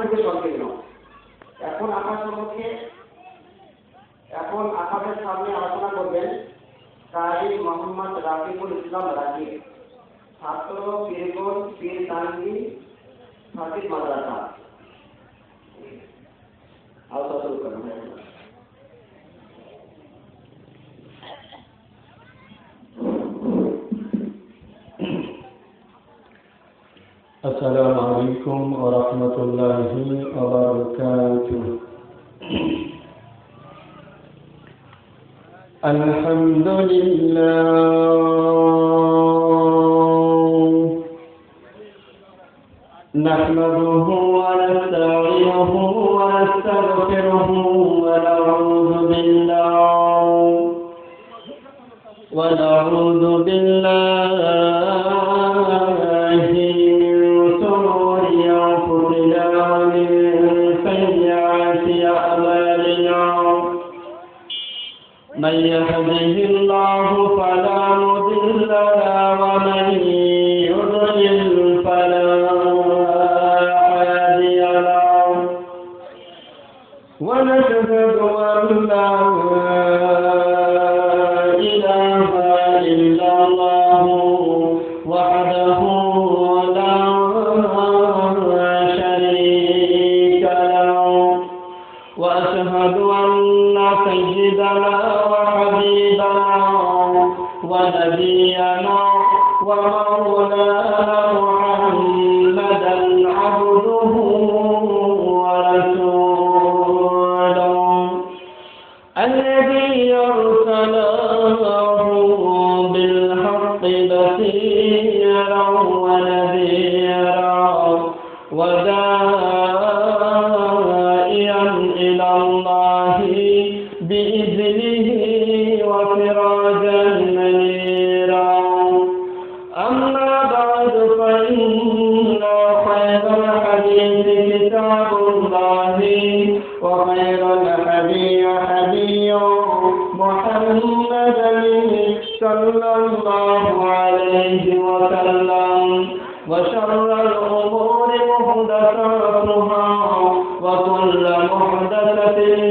খুবই সংকীর্ণ এখন আমার সম্মুখে এখন আপনাদের সামনে আলোচনা করবেন কারি মোহাম্মদ রাফিকুল ইসলাম রাজি, ছাত্র পীরগঞ্জ পীর গান্ধী ফাতির মাদ্রাসা। আলোচনা শুরু করেন السلام عليكم ورحمة الله وبركاته. الحمد لله نحمده ونستعينه ونستغفره ونعوذ بالله ونعوذ بالله من يهده الله فلا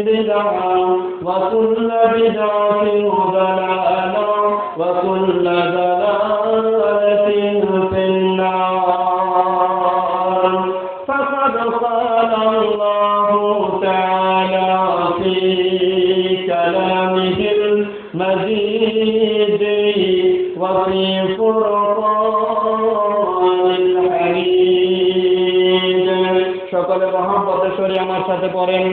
بدعة وكل بدعة ضلالة وكل ضلالة في النار. فقد قال الله تعالى في كلامه المجيد وفي فرقان সকলে সরে আমার সাথে পড়েন।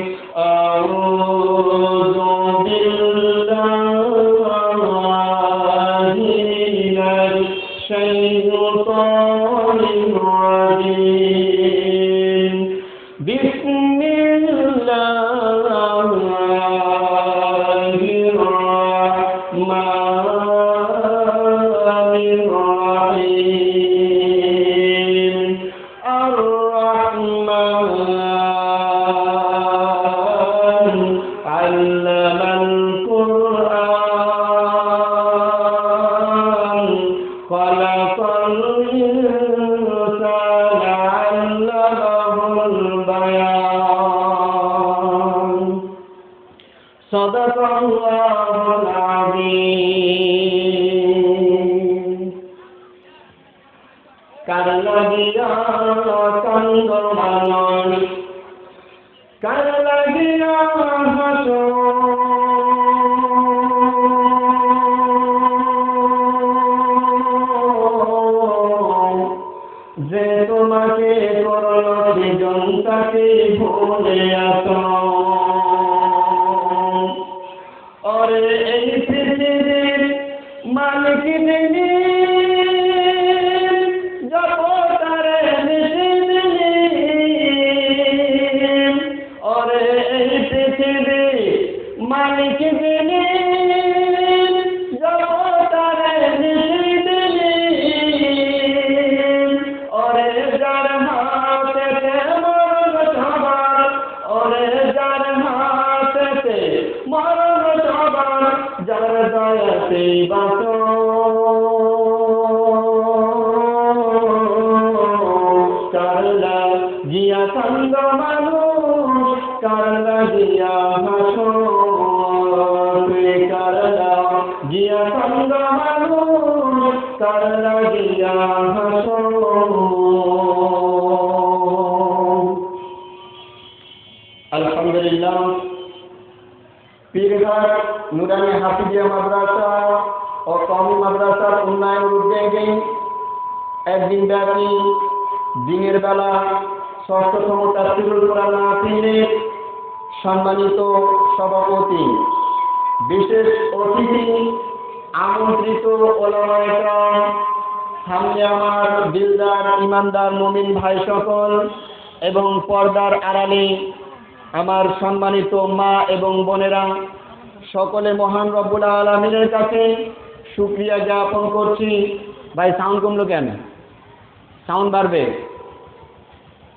এই পৃথিবীর মালিক লাগিয়া সঙ্গ মানুষ কার লাগিয়া হাসো আলহামদুলিল্লাহ পীরঘাট নুরানি হাফিজিয়া মাদ্রাসা ও কওমি মাদ্রাসার উন্নয়ন উদ্যোগে একদিন ব্যাপী দিনের বেলা ষষ্ঠতম তাফসিরুল কোরআন মাহফিলের সম্মানিত সভাপতি, বিশেষ অতিথি আমন্ত্রিত সামনে আমার দিলদার, ইমানদার মমিন ভাই সকল এবং পর্দার আড়ালে আমার সম্মানিত মা এবং বোনেরা, সকলে মহান রব্বুল আলমিনের কাছে সুক্রিয়া জ্ঞাপন করছি। ভাই সাউন্ড কমলো কেন? সাউন্ড বাড়বে।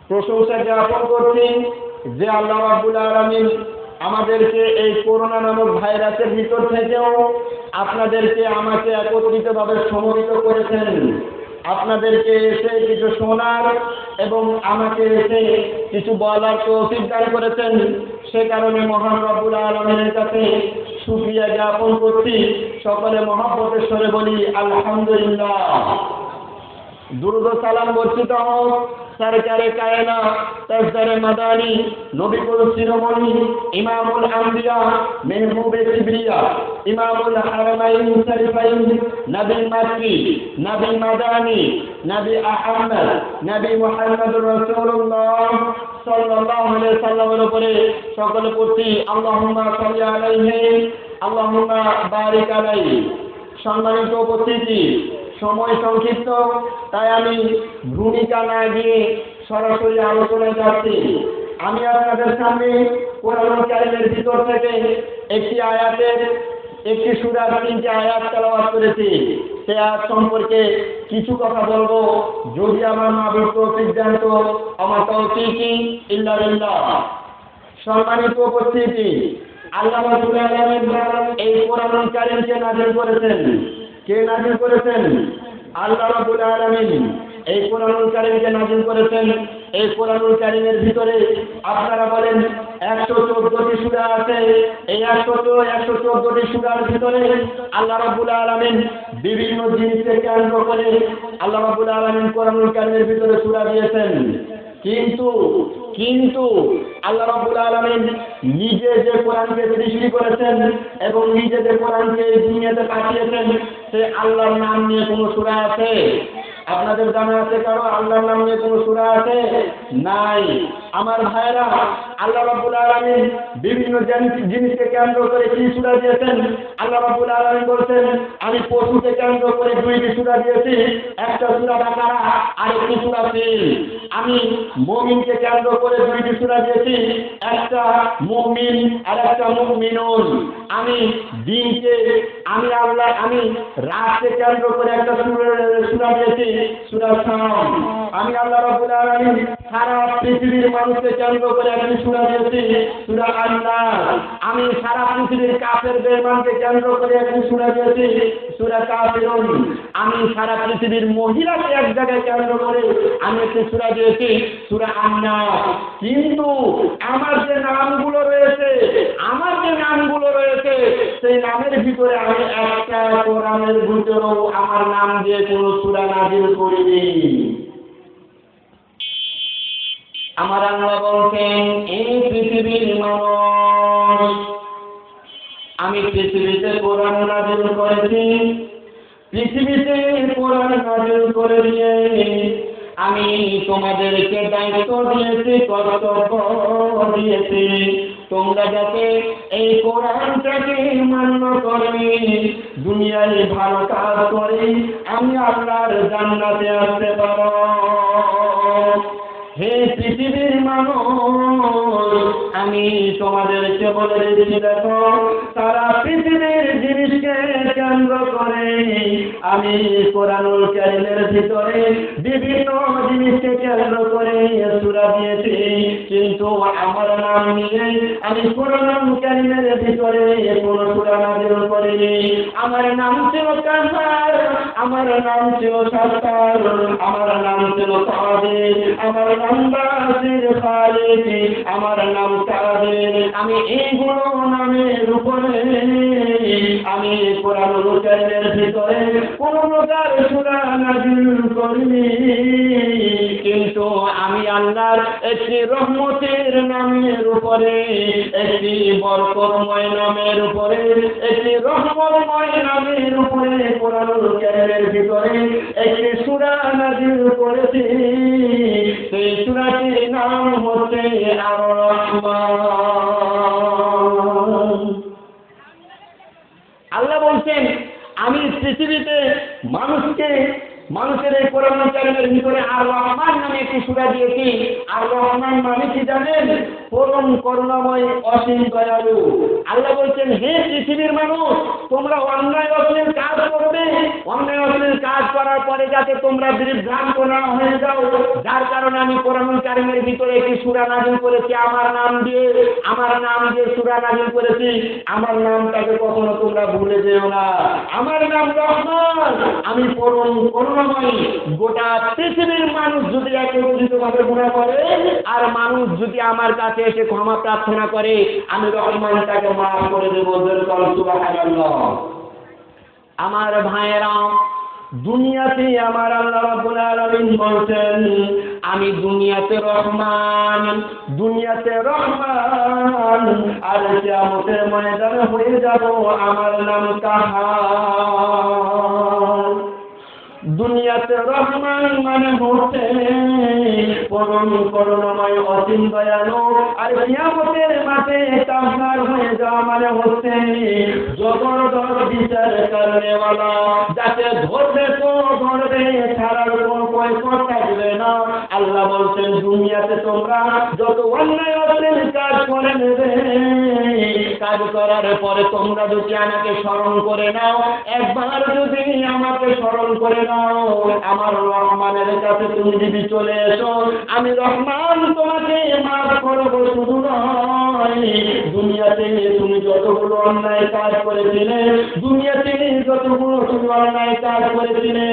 প্রশংসা জ্ঞাপন করছি যে আল্লাহ রাব্বুল আলামিন আমাদেরকে এই করোনা নামক ভাইরাসের ভিতর থেকেও আপনাদেরকে আমাকে একত্রিতভাবে সমবেত করেছেন। আপনাদেরকে এসে কিছু শোনার এবং আমাকে এসে কিছু বলার তৌফিক দান করেছেন। সে কারণে মহান রব্বুল আলমিনের কাছে সুক্রিয়া জ্ঞাপন করছি। সকলে মহাব্বতের স্বরে বলি, আলহামদুলিল্লাহ। দুরুদ সালাম বর্ষিত হোক। সরকারে কায়না তসদারে মাদানি নবী কুল শিরোমণি, ইমামুল আম্বিয়া, মেহবুবে কিবরিয়া, ইমামুল হারামাইন, শরীফাইন, নবী মাকি নবী মাদানি, নবী আহমদ, নবী মুহাম্মদুর রাসূলুল্লাহ সাল্লাল্লাহু আলাইহি সাল্লামের উপরে সকলে পড়ছি আল্লাহুম্মা সাল্লি আলাইহি, আল্লাহুম্মা বারিক আলাইহি। সম্মানিত উপস্থিতি সময় সংক্ষিপ্ত, তাই আমি ভূমিকা না গিয়ে সরাসরি আলোচনায় যাচ্ছি। আমি আপনাদের সামনে কোরআন কারিমের ভিতর থেকে একটি আয়াতের, একটি সুরার তিনটি আয়াত তেলাওয়াত করেছি। সে আয়াত সম্পর্কে কিছু কথা বলব। যদি আমার মাবিক সিদ্ধান্ত আমার তৌফিকি ইল্লা বিল্লাহ সম্মানিত উপস্থিতি আল্লাহ এই কোরআন কারীমকে নাযিল করেছেন। কে নাযিল করেছেন? আল্লাহ রাব্বুল আলামিন। এই কোরআনুল কারীমকে নাযিল করেছেন। এই কোরআনুল কারীমের ভিতরে আপনারা বলেন একশো চোদ্দটি সূরা আছে। এই একশো একশো চোদ্দটি সূরার ভিতরে আল্লাহ রাব্বুল আলমিন বিভিন্ন জিনিসকে কেন্দ্র করে আল্লাহ রাব্বুল আলমিন কোরআনুল কারীমের ভিতরে সূরা দিয়েছেন। কিন্তু কিন্তু আল্লাহ রাবুল আলমিন নিজে যে কোরআনকে সৃষ্টি করেছেন এবং নিজে যে কোরআনকে দুনিয়াতে পাঠিয়েছেন, সে আল্লাহর নাম নিয়ে কোনো সুরা আছে? আপনাদের জানা আছে কারও আল্লাহর নাম নিয়ে কোনো সূরা আছে? নাই। আমার ভাইরা আল্লাহ রাব্বুল আলামিন বিভিন্ন জিনিসকে কেন্দ্র করে কি সুরা দিয়েছেন? আল্লাহ রাব্বুল আলামিন বলছেন, আমি পশুকে কেন্দ্র করে দুইটি সুরা দিয়েছি। একটা সুরা বাকারা আর একটি সূরা ফিল আমি মুমিনকে কেন্দ্র করে দুইটি সুরা দিয়েছি, একটা মুমিন আর একটা মুমিনুন। আমি দিনকে আমি আল্লাহ আমি রাতকে কেন্দ্র করে একটা সূরা দিয়েছি। আমি আল্লাহ রাব্বুল আলামিন সারা পৃথিবীর মানুষকে কেন্দ্র করে একটি সূরা দিয়েছি, সূরা আল্লাহ আমি সারা পৃথিবীর কাফের বেঈমানকে কেন্দ্র করে একটি সূরা দিয়েছি, সূরা কাফিরুন। আমি সারা পৃথিবীর মহিলাকে এক জায়গায় কেন্দ্র করে আমি একটি সূরা দিয়েছি, সূরা আন্না কিন্তু আমার যে নামগুলো রয়েছে, আমার যে নামগুলো রয়েছে, সেই নামের ভিতরে আমি একটা কোরআনের ভিতরেও আমার নাম দিয়ে কোনো সূরা নাজিল করিনি আমার আল্লাহ বলছেন এই পৃথিবীর মানুষ, আমি পৃথিবীতে কোরআন নাজিল করেছি। পৃথিবীতে কোরআন নাজিল করে দিয়ে আমি তোমাদেরকে দায়িত্ব দিয়েছি, কর্তব্য দিয়েছি। তোমরা যাতে এই কোরআনটাকে মান্য করে। দুনিয়ায় ভালো কাজ করে, আমি আপনার জান্নাতে আসতে পারো হে পৃথিবীর মানুষ আমি তোমাদেরকে বলে দিচ্ছি দেখো, সারা পৃথিবীর জিনিসকে কেন্দ্র করে আমি কোরআনুল কারিমের ভিতরে বিভিন্ন জিনিসকে কেন্দ্র করে সুরা দিয়েছি। কিন্তু আমার নাম নিয়ে আমি কোরআনুল কারিমের ভিতরে কোনো সুরা নাজিল করিনি। আমার নাম ছিল কান্দার আমার নাম ছিল সত্তার, আমার নাম ছিল কাদের আমার নাম খালিকি, আমার নাম আমি এইগুলো নামের উপরে, আমি কোরআন কারিমের ভিতরে কোন প্রকার সূরা নাযিল করিনি। কিন্তু আমি আল্লাহর একটি রহমতের নামের উপরে, একটি বরকতময় নামের উপরে, একটি রহমতময় নামের উপরে কোরআন কারিমের ভিতরে একটি সূরা নাযিল করেছি। সেই সূরাটির নাম হচ্ছে আর আল্লাহ বলছেন, আমি পৃথিবীতে মানুষকে, মানুষের এই কোরআন ভিতরে আর রহমান নামে একটি সুরা দিয়েছি। আর রহমান মানে কি জানেন? পরম করুণাময় অসীম দয়ালু। আল্লাহ বলছেন, হে পৃথিবীর মানুষ, তোমরা অন্যায় অশ্লীল কাজ কাজ করার পরে যাতে তোমরা বিভ্রান্ত না হয়ে যাও। যার কারণে আমি কোরআন কারিমের ভিতরে একটি সুরা নাজিল করেছি। আমার নাম দিয়ে, আমার নাম দিয়ে সুরা নাজিল করেছি। আমার নামটাকে কখনো তোমরা ভুলে যেও না। আমার নাম রহমান। আমি পরম করুণাময়। গোটা পৃথিবীর মানুষ যদি একত্রিত ভাবে গুণা করে, আর মানুষ যদি আমার কাছে এসে ক্ষমা প্রার্থনা করে, আমি রহমান তাকে মাফ করে দেবো। আমার ভাইয়েরা দুনিয়াতে আমার আল্লাহ আলামিন বলছেন, আমি দুনিয়াতে রহমান দুনিয়াতে রহমান, আর কিয়ামতের ময়দানে হয়ে যাব আমার নাম দুনিয়াতে রহমান মানে হচ্ছে পরম করুণাময় অসীম দয়ালু। আর কিয়ামতের মাঠে কাহার হয়ে যাওয়া মানে হচ্ছে জবরদস্ত বিচার করনেওয়ালা যাতে ধরবে তো ধরবে, ছাড়ার কোনো পয়সা থাকবে না। আল্লাহ বলছেন, দুনিয়াতে তোমরা যত অন্যায় অশ্লীল কাজ করে নেবে। কাজ করার পরে তোমরা যদি আমাকে স্মরণ করে নাও, একবার যদি আমাকে স্মরণ করে নাও, আমার রহমানের কাছে তুমি যদি চলে এসো, আমি রহমান তোমাকে মাফ করব শুধু নয়। দুনিয়াতে তুমি যতগুলো অন্যায় কাজ করেছিলে, দুনিয়াতে যতগুলো তুমি অন্যায় কাজ করেছিলে,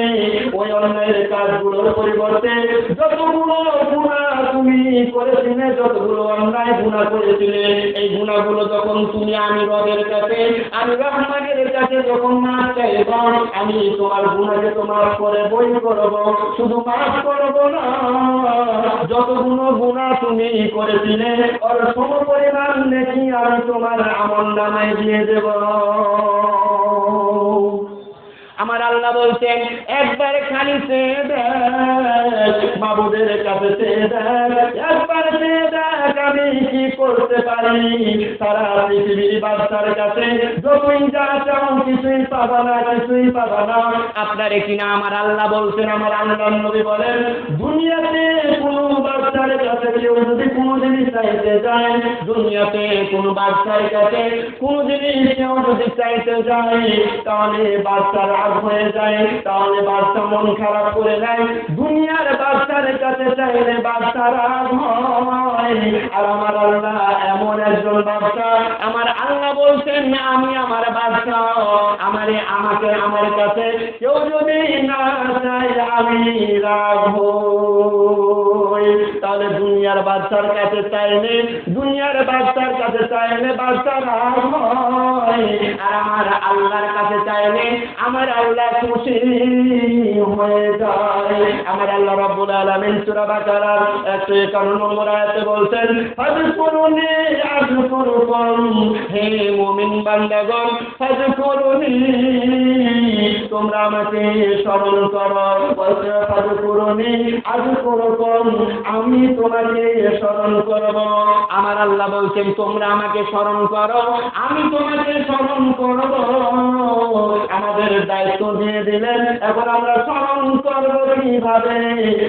ওই অন্যায়ের কাজগুলোর পরিবর্তে যতগুলো গুণা তুমি করেছিলে, যতগুলো অন্যায় গুণা করেছিলে? এই গুণাগুলো যখন তুমি আমি রবের কাছে, আমি রহমানের কাছে যখন মাছ চাইব আমি তোমার গুণাকে তোমার করে বই করব, শুধু মাফ করব না। যতগুলো গুণা তুমি করেছিলে, ওর সম পরিমাণ দেখি আমি তোমার আমল নামায় দিয়ে দেব। আমার আল্লাহ বলছেন, একবার খালি বাবুদের কাছে একবার আমি কি করতে পারি? সারা পৃথিবীর বাচ্চার কাছে, যতই যা চাও, কিছুই পাবা না, কিছুই পাবা না। আপনারে কিনা আমার আল্লাহ বলছেন? আমার আল্লাহ নবী বলেন, দুনিয়াতে কোনো বাচ্চার কাছে কেউ যদি কোনো জিনিস চাইতে যায়, দুনিয়াতে কোনো বাচ্চার কাছে কোনো জিনিস কেউ যদি চাইতে যায়, তাহলে বাচ্চার রাগ হয়ে যায়, তাহলে বাচ্চা মন খারাপ করে দেয় দুনিয়ার বাচ্চার কাছে চাইলে বাচ্চা রাগ হয়। আর আমার আল্লাহ এমন একজন বাচ্চা, আমার আল্লাহ বলছেন, আমি আমার বাচ্চা, আমারে, আমাকে আমার কাছে কেউ যদি না চাই আমি রাখব তাহলে দুনিয়ার বাচ্চার কাছে চাইলে, দুনিয়ার বাচ্চার কাছে চাইলে বাচ্চা রাগ হয়। আর আমার আল্লাহর কাছে চাইলে, আমার আল্লাহ খুশি হয়ে যায়। আমার আল্লাহ রাব্বুল আলামিন সূরা বাকারার 151 নম্বর আয়াতে বলছেন হে মুমিন বান্দাগণ তোমরা আমাকে স্মরণ করো। বলছে, ফাজকুরুনি আযকুরুকুম আমি তোমাকে স্মরণ করব। আমার আল্লাহ বলছেন, তোমরা আমাকে স্মরণ করো, আমি তোমাকে স্মরণ করব। আমাদের দায়িত্ব দিয়ে দিলেন এখন আমরা স্মরণ করব কীভাবে।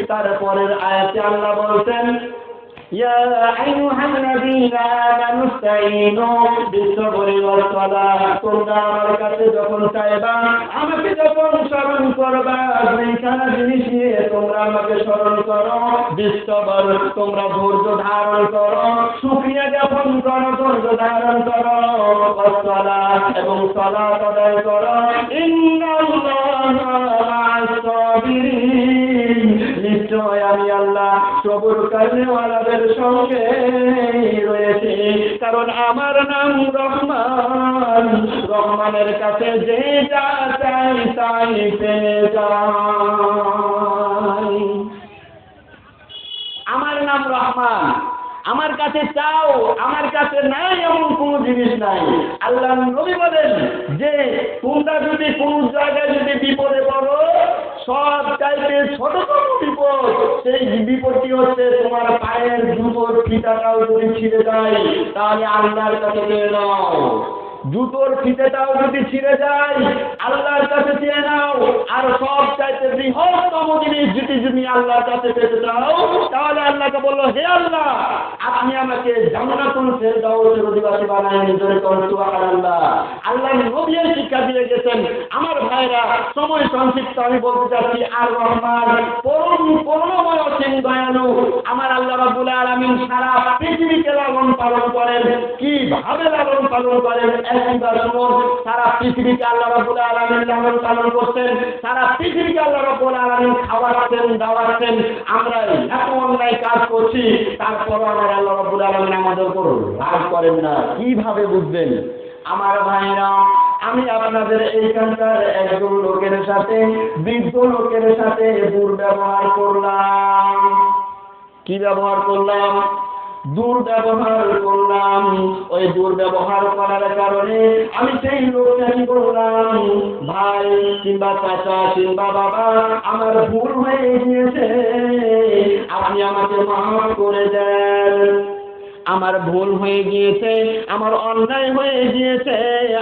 তারপরের আয়াতে আল্লাহ বলছেন يا أيها الذين آمنوا استعينوا بالصبر والصلاة তোমরা আমার কাছে যখন চাইবা আমাকে যখন স্মরণ করবা দুইখানা জিনিস নিয়ে তোমরা আমাকে স্মরণ করো বিশ্ববর তোমরা ধৈর্য ধারণ করো সুক্রিয়া জ্ঞাপন করো ধৈর্য ধারণ করো অসলা এবং সলা আদায় করো ইন্নাল্লাহা মা'আস সাবিরিন আমি আল্লাহ সবর সঙ্গে কারণ আমার নাম রহমান। রহমানের কাছে যে যা চাই, তাই পেয়ে যায় আমার নাম রহমান। আমার কাছে চাও, আমার কাছে নাই এমন কোনো জিনিস নাই। আল্লাহ নবী বলেন যে, তোমরা যদি কোন জায়গায় যদি বিপদে পড়ো সব চাইতে ছোটতম বিপদ, সেই বিপদটি হচ্ছে তোমার পায়ের জুতোর ফিতাটাও যদি ছিঁড়ে যায়, তাহলে আল্লাহর কাছে নিয়ে নাও জুতোর ফিতেটাও যদি ছিঁড়ে যায়, আল্লাহর কাছে চেয়ে নাও, আর সব চাইতে বৃহত্তম জিনিস যদি তুমি আল্লাহর কাছে পেতে চাও, তাহলে আল্লাহকে বলল, হে আল্লাহ, আপনি আমাকে জান্নাতুল ফেরদাউসের অধিবাসী বানায় নিজের করতু আল্লাহ আল্লাহ নবীর শিক্ষা দিয়ে গেছেন, আমার ভাইরা, সময় সংক্ষিপ্ত আমি বলতে চাচ্ছি, আর রহমান, পরম করুণাময় অসীম দয়ালু আমার আল্লাহ রাব্বুল আলামিন সারা পৃথিবীকে লালন পালন করেন। কীভাবে লালন পালন করেন? একবার শুনুন। সারা পৃথিবীকে আল্লাহ রাব্বুল আলামিন লালন পালন করছেন। সারা পৃথিবীকে আল্লাহ রাব্বুল আলামিন খাওয়াচ্ছেন দাওয়াচ্ছেন আমরা এত অন্যায় কাজ করছি তারপর আমার আল্লাহ রাব্বুল আলামিন আমাদের উপর রাগ করেন না। কীভাবে বুঝবেন? আমার ভাইরা, আমি আপনাদের এইখানকার একজন লোকের সাথে, বৃদ্ধ লোকের সাথে দুর্ব্যবহার করলাম। কি ব্যবহার করলাম? দুর্ব্যবহার করলাম। ওই দুর্ব্যবহার করার কারণে আমি সেই লোকটা কি করলাম ভাই কিংবা চাচা কিংবা বাবা, আমার ভুল হয়ে গিয়েছে। আপনি আমাকে মাফ করে দেন। আমার ভুল হয়ে গিয়েছে, আমার অন্যায় হয়ে গিয়েছে,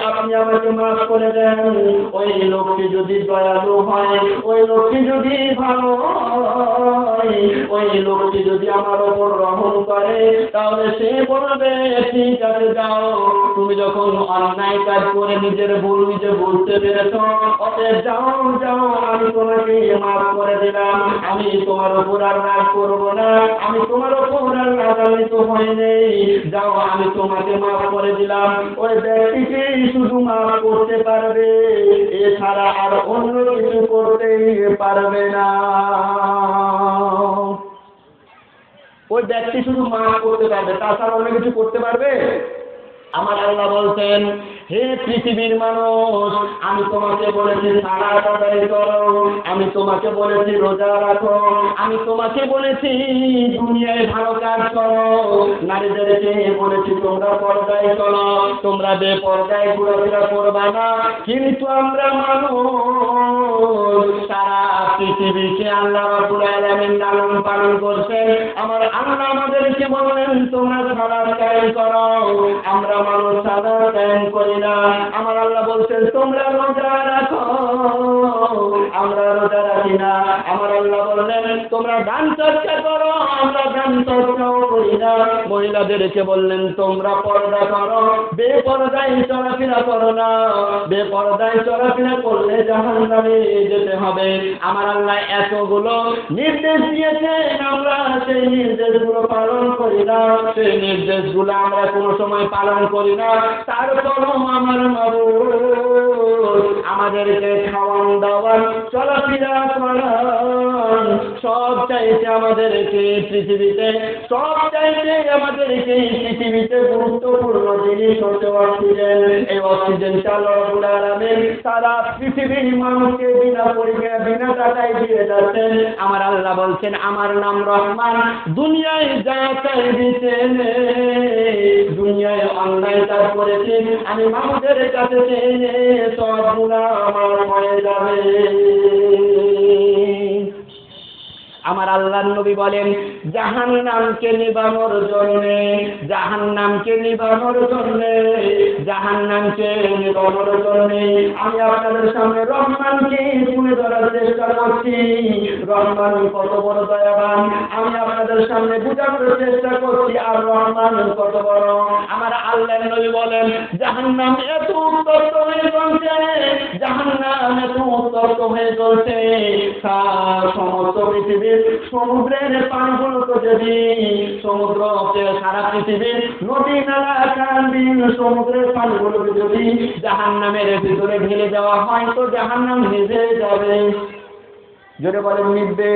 আপনি আমাকে মাফ করে দেন। ওই লোকটি যদি দয়ালু হয়, ওই লোকটি যদি ভালো ওই লোকটি যদি আমার ওপর রহম করে, তাহলে সে বলবে, ঠিক আছে, যাও। তুমি যখন অন্যায় কাজ করে নিজের ভুল নিজে বুঝতে পেরেছ, অতএব যাও যাও, আমি তোমাকে মাফ করে দিলাম। আমি তোমার ওপর আর রাগ করব না। আমি তোমার ওপর আর রাগান্বিত হয়নি যাও, আমি তোমাকে মাফ করে দিলাম। ওই ব্যক্তিকে শুধু মাফ করতে পারবে, এছাড়া আর অন্য কিছু করতেই পারবে না। ওই ব্যক্তি শুধু মাফ করতে পারবে, তাছাড়া অন্য কিছু করতে পারবে? আমার আল্লাহ বলছেন হে পৃথিবীর মানুষ, আমি তোমাকে বলেছি সারা আদায় করো। আমি তোমাকে বলেছি রোজা রাখো। আমি তোমাকে বলেছি দুনিয়ায় ভালো কাজ করো। নারীদেরকে বলেছি তোমরা পর্দায় করো তোমরা বেপর্দায় ঘোরাফেরা করবা না। কিন্তু আমরা মানুষ সারা পৃথিবীকে আল্লাহ রাব্বুল আলামিন লালন পালন করছেন। আমার আল্লাহ আমাদেরকে বললেন, তোমরা সালাত কায়েম করো। আমরা মানুষ সালাত কায়েম করি আমার আল্লাহ বলছেন তোমরা রোজা রাখো আমরা রোজা রাখি না। আমার আল্লাহ বললেন তোমরা দান চর্চা করো, আমরা দান চর্চাও করি না। মহিলাদেরকে বললেন, তোমরা পর্দা করো, বেপরদায় চলাফেরা করো না। বেপরদায় চলাফেরা করলে জাহান নামে যেতে হবে। আমার আল্লাহ এতগুলো নির্দেশ দিয়েছেন, আমরা সেই নির্দেশগুলো পালন করি না। সেই নির্দেশগুলো আমরা কোনো সময় পালন করি না। তারপরও আমার মাবুদ আমাদেরকে খাওয়ান দাওয়ান চলাফেরা করান সব চাইতে আমাদেরকে পৃথিবীতে, সব চাইতে আমাদেরকে এই পৃথিবীতে গুরুত্বপূর্ণ জিনিস হচ্ছে অক্সিজেন, এই অক্সিজেন চালকুল সারা পৃথিবীর মানুষকে বিনা পরীক্ষা বিনা টাকায় দিয়ে যাচ্ছেন। আমার আল্লাহ বলছেন, আমার নাম রহমান, দুনিয়ায় যা চাই দিতেন, দুনিয়ায় অন্যায় কাজ করেছি আমি মানুষের কাছে সব গুণা আমার হয়ে যাবে। আমার আল্লাহ নবী বলেন জাহান নামকে নিবানোর জন্যে জাহান নামকে নিবানোর জন্যে জাহান নামকে নিবানোর জন্যে আমি আপনাদের সামনে রহমানকে তুলে ধরার চেষ্টা করছি। রহমান কত বড় দয়াবান, আমি আপনাদের সামনে বুঝানোর চেষ্টা করছি, আর রহমান কত বড়। আমার আল্লাহ নবী বলেন জাহান নাম এত উত্তপ্ত হয়ে চলছে জাহান নাম এত উত্তপ্ত হয়ে চলছে। সমস্ত পৃথিবীর সমুদ্রের পানিগুলোকে যদি সমুদ্র সারা পৃথিবীর নদী, নালা কান্দিন সমুদ্রের পানগুলো যদি জাহান নামের ভিতরে ঢেলে দেওয়া হয়, তো জাহান নাম নিজে যাবে। জোরে বলে নিবে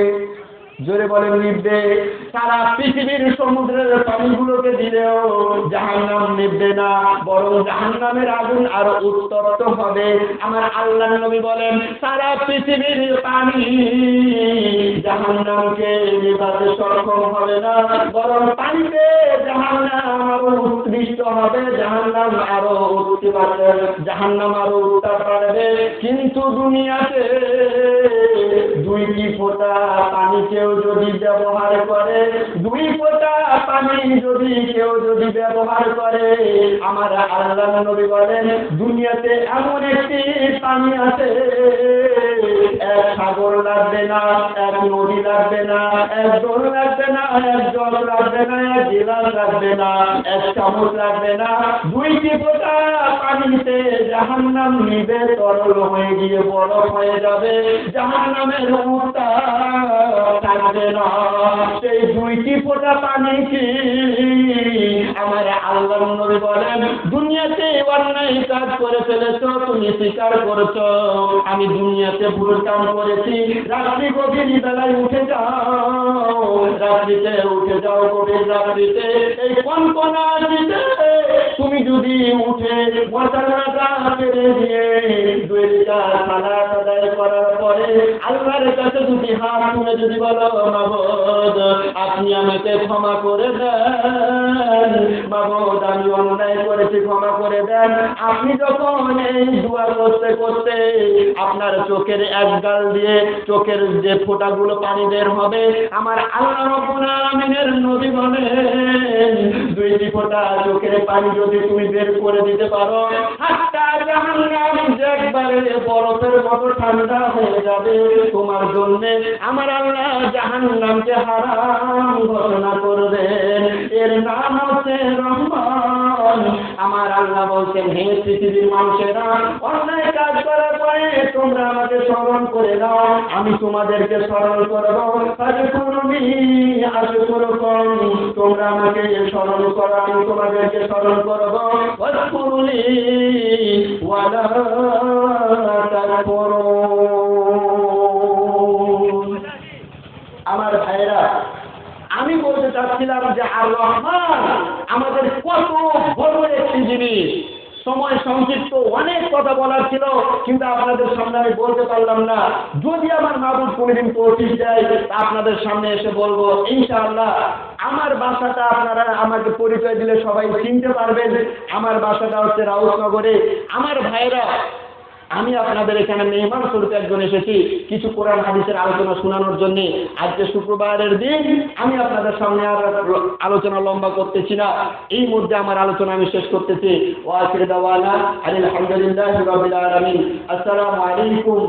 জোরে বলেন নিববে সারা পৃথিবীর সমুদ্রের পানিগুলোকে দিলেও জাহান্নাম নিববে না, বরং জাহান্নামের আগুন আরও উত্তপ্ত হবে। আমার আল্লাহ নবী বলেন, সারা পৃথিবীর পানি জাহান্নামকে নিভাতে সক্ষম হবে না, বরং পানিতে জাহান্নাম আরও উৎকৃষ্ট হবে, জাহান্নাম আরও উৎপাত জাহান্নাম আরও উত্তাপ কিন্তু দুনিয়াতে দুইটি ফোঁটা পানি কেউ যদি ব্যবহার করে, দুই ফোঁটা পানি যদি কেউ যদি ব্যবহার করে, আমার আল্লাহ নবী বলেন, দুনিয়াতে এমন একটি পানি আছে, এক সাগর লাগবে না, এক নদী লাগবে না, এক জল লাগবে না, এক জল লাগবে না, এক গিলাস লাগবে না, এক চামচ লাগবে না। দুইটি ফোঁটা পানিতে জাহান্নাম নিবে, তরল হয়ে গিয়ে বরফ হয়ে যাবে, জাহান্নামের উত্তাপ থাকবে না সেই দুইটি ফোঁটা পানি কি? আমার আল্লাহ নবী বলেন দুনিয়াতে অন্যায় কাজ করে ফেলেছ তুমি স্বীকার করেছ। আমি দুনিয়াতে ভুল কাম করেছি। রাত্রি গভীর বেলায় উঠে যাও। রাত্রিতে উঠে যাও গভীর রাত্রিতে। এই কনকনা দিতে তুমি যদি উঠে করার পরে কাছে তুলে যদি বলো আপনি আমাকে ক্ষমা করে দেন। মাবদ আমি অন্যায় করেছি, ক্ষমা করে দেন। আপনি যখন এই করতে করতে আপনার চোখের এক গাল দিয়ে চোখের যে ফোঁটাগুলো পানি বের হবে, আমার আল্লাহ রব্বুল আলামিনের দুইটি ফোঁটা চোখের পানি যদি তুমি বের করে দিতে পারো হাত্তা একবারে বরফের মতো ঠান্ডা হয়ে যাবে। তোমার জন্য আমার আল্লাহ জাহান্নামকে হারাম ঘোষণা করবেন। এর নাম হচ্ছে রহমান। আমার আল্লাহ বলছেন, হে পৃথিবীর মানুষেরা, অন্যায় কাজ করার পরে তোমরা আমাকে স্মরণ করে দাও। আমি তোমাদেরকে স্মরণ করব। করবি তোমরা আমাকে স্মরণ করো আমি তোমাদেরকে স্মরণ করব। ওয়ালা তাকফুরুন। আমার ভাইরা আমি বলতে চাচ্ছিলাম যে আর রহমান আমাদের কত বড় একটি জিনিস। সময় সংক্ষিপ্ত অনেক কথা বলার ছিল কিন্তু আপনাদের সামনে আমি বলতে পারলাম না। যদি আমার মাবুদ কোনোদিন দেয় তা আপনাদের সামনে এসে বলব ইনশাআল্লাহ আমার বাসাটা আপনারা আমাকে পরিচয় দিলে সবাই চিনতে পারবেন। আমার বাসাটা হচ্ছে রাউসনগরে আমার ভাইরা আমি আপনাদের এখানে মেহমান স্বরূপে একজন এসেছি। কিছু কোরআন হাদিসের আলোচনা শোনানোর জন্য। আজকে শুক্রবারের দিন আমি আপনাদের সামনে আর আলোচনা লম্বা করতেছি না। এই মধ্যে আমার আলোচনা আমি শেষ করতেছি। ওয়াসির দাওয়ানা আলহামদুলিল্লাহ আলামিন। আসসালামু আলাইকুম